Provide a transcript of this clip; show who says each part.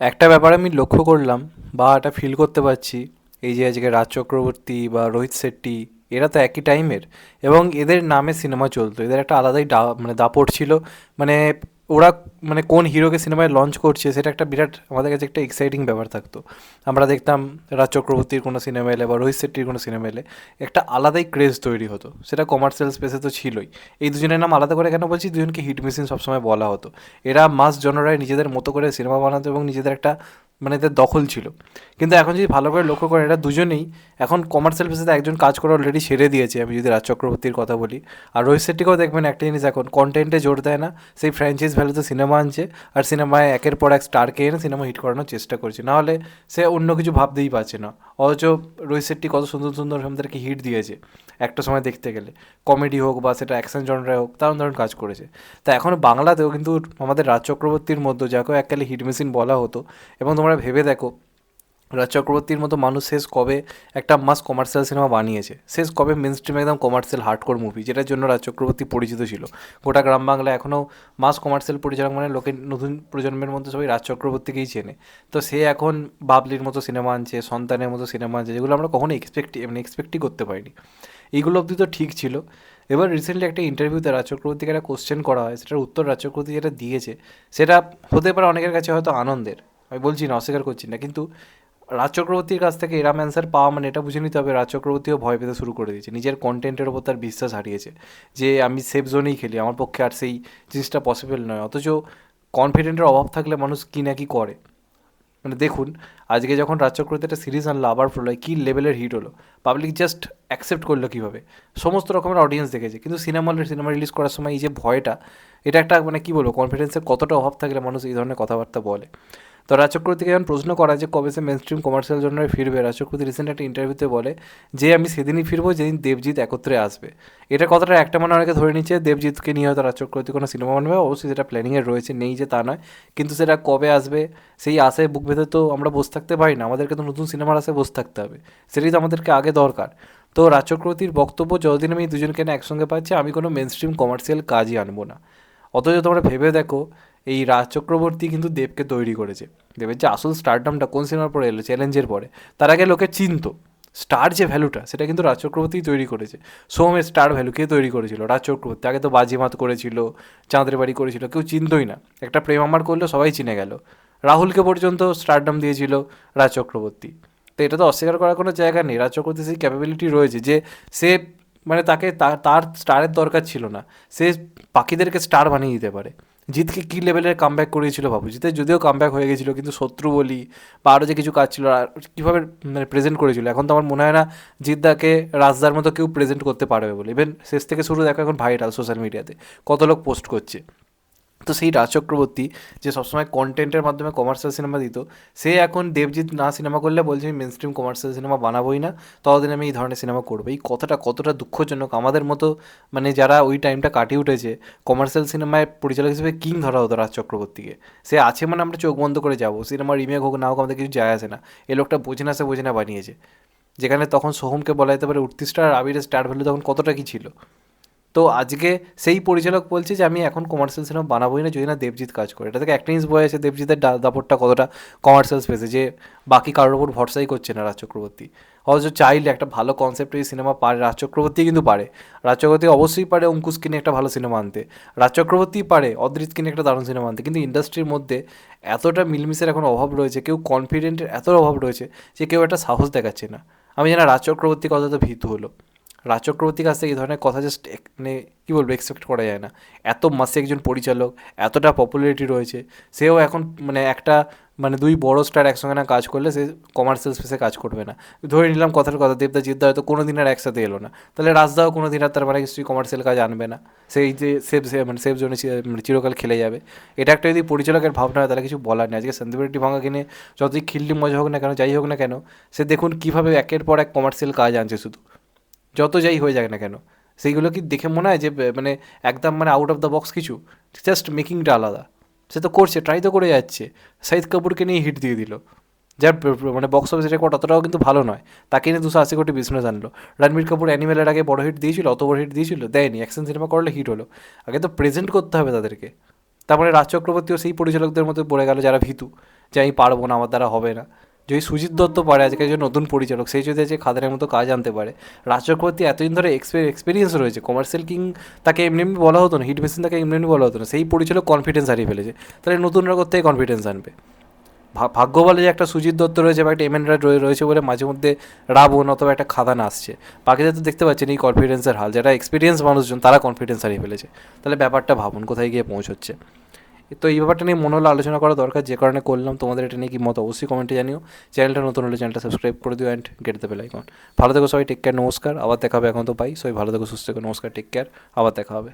Speaker 1: একটা ব্যাপার আমি লক্ষ্য করলাম বা এটা ফিল করতে পারছি, এই যে আজকে রাজ চক্রবর্তী বা রোহিত শেট্টি, এরা তো একই টাইমের এবং এদের নামে সিনেমা চলতো, এদের একটা আলাদাই মানে দাপট ছিল। মানে ওরা মানে কোন হিরোকে সিনেমায় লঞ্চ করছে সেটা একটা বিরাট আমাদের কাছে একটা এক্সাইটিং ব্যাপার থাকতো। আমরা দেখতাম রাজ চক্রবর্তীর কোনো সিনেমা এলে বা রোহিত শেট্টির কোনো সিনেমা এলে একটা আলাদাই ক্রেজ তৈরি হতো। সেটা কমার্শিয়াল স্পেসে তো ছিলই। এই দুজনের নাম আলাদা করে কেন বলছি? দুজনকে হিট মেশিন সবসময় বলা হতো। এরা মাস জনরায় নিজেদের মতো করে সিনেমা বানাতো এবং নিজেদের একটা মানে এদের দখল ছিল। কিন্তু এখন যদি ভালো করে লক্ষ্য করেন, এরা দুজনেই এখন কমার্শিয়াল বেসিসে একজন কাজ করে অলরেডি সেরে দিয়েছে। আমি যদি রাজ চক্রবর্তীর কথা বলি। আর রোহিত শেট্টিকেও দেখবেন একটা জিনিস এখন কন্টেন্টে জোর দেয় না। সেই ফ্র্যাঞ্চাইজ ভ্যালুতে সিনেমা আনছে আর সিনেমায় একের পর এক স্টারকে এনে সিনেমা হিট করানোর চেষ্টা করছে। নাহলে সে অন্য কিছু ভাবতেই পারছে না। অথচ রোহিত শেট্টি কত সুন্দর সুন্দর আমাদেরকে হিট দিয়েছে। একটা সময় দেখতে গেলে। কমেডি হোক বা সেটা অ্যাকশন জনরায় হোক দারুণ দারুণ কাজ করেছে। তা এখন বাংলাতেও কিন্তু আমাদের রাজ চক্রবর্তীর মধ্যে যাকেও এককালে হিট মেশিন বলা হতো, এবং তোমরা ভেবে দেখো রাজ চক্রবর্তীর মতো মানুষ শেষ কবে একটা মাস কমার্শিয়াল সিনেমা বানিয়েছে? শেষ কবে মেন স্ট্রিম একদম কমার্শিয়াল হার্ডকোর মুভি যেটার জন্য রাজ চক্রবর্তী পরিচিত ছিল। গোটা গ্রাম বাংলা এখনও মাস কমার্শিয়াল পরিচালক মানে লোকের নতুন প্রজন্মের মধ্যে সবাই রাজ চক্রবর্তীকেই চেনে। তো সে এখন বাবলির মতো সিনেমা আনছে, সন্তানের মতো সিনেমা আনছে, যেগুলো আমরা কখনো এক্সপেক্ট মানে এক্সপেক্টই করতে পারিনি। এইগুলো অবধি তো ঠিক ছিল। এবার রিসেন্টলি একটা ইন্টারভিউতে রাজ চক্রবর্তীকে একটা কোশ্চেন করা হয়, সেটার উত্তর রাজ চক্রবর্তী যেটা দিয়েছে, সেটা হতে পারে অনেকের কাছে হয়তো আনন্দের। আমি বলছি না, অস্বীকার করছি না, কিন্তু রাজ চক্রবর্তীর কাছ থেকে এরাম অ্যান্সার পাওয়া মানে এটা বুঝে নিতে হবে, রাজ চক্রবর্তীও ভয় পেতে শুরু করে দিয়েছে। নিজের কন্টেন্টের ওপর তার বিশ্বাস হারিয়েছে যে আমি সেফ জোনেই খেলি, আমার পক্ষে আর সেই জিনিসটা পসিবল নয়। অথচ কনফিডেন্টের অভাব থাকলে মানুষ কী না কি করে? মানে দেখুন, আজকে যখন রাজ চক্রবর্তী একটা সিরিজ আনলো, আবার প্রলয় কী লেভেলের হিট হলো? পাবলিক জাস্ট অ্যাকসেপ্ট করল কীভাবে? সমস্ত রকমের অডিয়েন্স দেখেছে, কিন্তু সিনেমা সিনেমা রিলিজ করার সময় এই যে ভয়টা, এটা একটা মানে কী বলব কনফিডেন্সের কতটা অভাব থাকলে মানুষ এই ধরনের কথাবার্তা বলে? তো রাজ চক্রবর্তীকে যখন প্রশ্ন করা যে কবে সে মেন স্ট্রিম কমার্শিয়াল জন্য ফিরবে রাজ চক্রবর্তী রিসেন্ট একটা ইন্টারভিউতে বলে যে, আমি সেদিনই ফিরবো যেদিন দেবজিৎ একত্রে আসবে। এটা কথাটা একটা মানে অনেকে ধরে নিচ্ছে, দেবজিৎকে নিয়ে হয়তো রাজ চক্রবর্তী কোনো সিনেমা বানবে। অবশ্যই সেটা প্ল্যানিংয়ে রয়েছে, নেই যে তা নয়। কিন্তু সেটা কবে আসবে, সেই আশায় বুক বেঁধে তো আমরা বসে থাকতে পারি না। আমাদেরকে তো নতুন সিনেমার আশায় বসে থাকতে হবে। সেটাই তো আমাদেরকে আগে দরকার। তো রাজ চক্রবর্তীর বক্তব্য, যতদিন আমি দুজনকে না একসঙ্গে পাচ্ছি, আমি কোনো মেন স্ট্রিম কমার্শিয়াল কাজই আনব না। অথচ তোমরা ভেবে দেখো এই রাজ চক্রবর্তী কিন্তু দেবকে তৈরি করেছে। দেবের যে আসল স্টারডামটা কোন সিনেমার পরে এলো চ্যালেঞ্জের পরে, তার আগে লোকে চিনতো। স্টার যে ভ্যালুটা সেটা কিন্তু রাজ চক্রবর্তী তৈরি করেছে। সোমের স্টার ভ্যালু কে তৈরি করেছিল। রাজ চক্রবর্তী আগে তো বাজিমাত করেছিল, চাঁদের বাড়ি করেছিল, কেউ চিনতই না। একটা প্রেম আমার করল, সবাই চিনে গেল। রাহুলকে পর্যন্ত স্টারডাম দিয়েছিল রাজ চক্রবর্তী। তো এটা তো অস্বীকার করার কোনো জায়গা নেই। রাজ চক্রবর্তী সেই ক্যাপাবিলিটি রয়েছে যে, সে মানে তাকে তার স্টারের দরকার ছিল না। সে পাখিদেরকে স্টার বানিয়ে দিতে পারে। জিতকে কী লেভেলের কামব্যাক করিয়েছিল বাবু? জিতের যদিও কামব্যাক হয়ে গেছিল, কিন্তু শত্রু বলি বা আরও যে কিছু কাজ ছিল কীভাবে মানে প্রেজেন্ট করেছিল? এখন তো আমার মনে হয় না জিদ্দাকে রাজদার মতো কেউ প্রেজেন্ট করতে পারবে বলে। ইভেন শেষ থেকে শুরু দেখো এখন ভাইরাল সোশ্যাল মিডিয়াতে কত লোক পোস্ট করছে। তো সেই রাজ চক্রবর্তী যে সবসময় কন্টেন্টের মাধ্যমে কমার্শিয়াল সিনেমা দিত, সে এখন দেবজিৎ না সিনেমা করলে বলছে, আমি মেন স্ট্রিম কমার্শিয়াল সিনেমা বানাবোই না, ততদিন আমি এই ধরনের সিনেমা করব। এই কথাটা কতটা দুঃখজনক। আমাদের মতো মানে যারা ওই টাইমটা কাটিয়ে উঠেছে কমার্শিয়াল সিনেমায় পরিচালক হিসেবে কিং ধরা হতো রাজ চক্রবর্তীকে। সে আছে মানে আমরা চোখ বন্ধ করে যাব সিনেমা রিমেক হোক না হোক, আমাদের কিছু যায় আসে না। এই লোকটা বোঝে না, সে বোঝে না বানিয়েছে। যেখানে তখন সোহমকে বলা যেতে পারে উঠতি স্টার আবিরের স্টার ভ্যালু তখন কতটা কী ছিল? তো আজকে সেই পরিচালক বলছে যে, আমি এখন কমার্শিয়াল সিনেমা বানাবোই না, যদি না দেবজিৎ কাজ করে। এটা থেকে জিনিস বয়ে আছে দেবজিতের দাপটটা কতটা কমার্শিয়াল স্পেসে যে বাকি কারোর ওপর ভরসাই করছে না রাজ চক্রবর্তী। অথচ চাইলে একটা ভালো কনসেপ্টের সিনেমা পারে, রাজ চক্রবর্তী কিন্তু পারে। রাজ চক্রবর্তী অবশ্যই পারে অঙ্কুশ কিনে একটা ভালো সিনেমা আনতে। রাজ চক্রবর্তী পারে, অদ্রিত কিনে একটা দারুণ সিনেমা আনতে। কিন্তু ইন্ডাস্ট্রির মধ্যে এতটা মিলমিশের এখন অভাব রয়েছে, কেউ কনফিডেন্টের এত অভাব রয়েছে, যে কেউ একটা সাহস দেখাচ্ছে না। আমি জানা রাজ চক্রবর্তী তো ভীতু হলো। রাজ চক্রবর্তীর কাছ থেকে এই ধরনের কথা জাস্ট মানে কী বলব এক্সপেক্ট করা যায় না। এত মাসে একজন পরিচালক, এতটা পপুলারিটি রয়েছে, সেও এখন মানে একটা মানে দুই বড় স্টার একসঙ্গে না কাজ করলে সে কমার্শিয়াল স্পেসে কাজ করবে না। ধরে নিলাম কথার কথা, দেবদা জিদ্দা হয়তো কোনো দিন আর একসাথে এলো না। তাহলে রাজদাও কোনো দিন আর তার মানে কিছুই কমার্শিয়াল কাজ আনবে না। সেই যে সেফ মানে সেফ জোনে মানে চিরকাল খেলে যাবে। এটা একটা যদি পরিচালকের ভাবনা হয়, তাহলে কিছু বলার নেই। আজকে সন্দীপের ভাঙা কিনে যতই খিল্লি মজা হোক না কেন, যাই হোক না কেন, সে দেখুন কীভাবে একের পর এক কমার্শিয়াল কাজ আনছে শুধু। যত যাই হয়ে যাক না কেন, সেইগুলো কি দেখে মনে হয় যে মানে একদম মানে আউট অফ দ্য বক্স কিছু? জাস্ট মেকিংটা আলাদা। সে তো করছে ট্রাই তো করে যাচ্ছে। সাইদ কাপুরকে নিয়ে হিট দিয়ে দিল। যার মানে বক্স অফিস রেকর্ড অতটাও কিন্তু ভালো নয়। তাকে নিয়ে দুশো আশি কোটি বিজনেস আনলো। রণবীর কাপুর অ্যানিমেলের আগে বড় হিট দিয়েছিল, অত বড় হিট দিয়েছিল, দেয়নি। অ্যাকশন সিনেমা করলে হিট হলো। আগে তো প্রেজেন্ট করতে হবে তাদেরকে। তারপরে রাজ চক্রবর্তীও সেই পরিচালকদের মধ্যে পড়ে গেল যারা ভীতু, যে আমি পারব না, আমার দ্বারা হবে না। যদি সুজিত দত্ত পারে আজকে যে নতুন পরিচালক সেই যদি আজকে খাদানের মতো কাজ আনতে পারে। রাজ চক্রবর্তী এতদিন ধরে এক্সপিরিয়েন্স রয়েছে। কমার্শিয়াল কিং তাকে এমনি এমনি বলা হতো না হিট মেশিন তাকে এমনি এমনি বলা হতো না। সেই পরিচালক কনফিডেন্স হারিয়ে ফেলেছে। তাহলে নতুনরা কোথায় কনফিডেন্স আনবে? ভাগ্য বলে যে একটা সুজিত দত্ত রয়েছে বা একটা এমএন রায় রয়েছে বলে মাঝে মধ্যে রাবণ অথবা একটা খাদান আসছে। বাকিদের তো দেখতে পাচ্ছেন এই কনফিডেন্সের হাল। যারা এক্সপিরিয়েন্স মানুষজন, তারা কনফিডেন্স হারিয়ে ফেলেছে। তাহলে ব্যাপারটা ভাবুন, কোথায় গিয়ে পৌঁছচ্ছে? তো এই ব্যাপারটা নিয়ে মনে হলো আলোচনা করা দরকার, যে কারণে করলাম। তোমাদের এটা নিয়ে কি মত অবশ্যই কমেন্টে জানিও। চ্যানেলটা নতুন হলে চ্যানেলটা সাবস্ক্রাইব করে দিও অ্যান্ড গেট দেবে বেল আইকন ভালো থেকো সবাই টেক কেয়ার নমস্কার। আবার দেখা হবে এখন তো পাই সবাই ভালো থেকো, সুস্থ থেকো, নমস্কার টেক কেয়ার আবার দেখা হবে।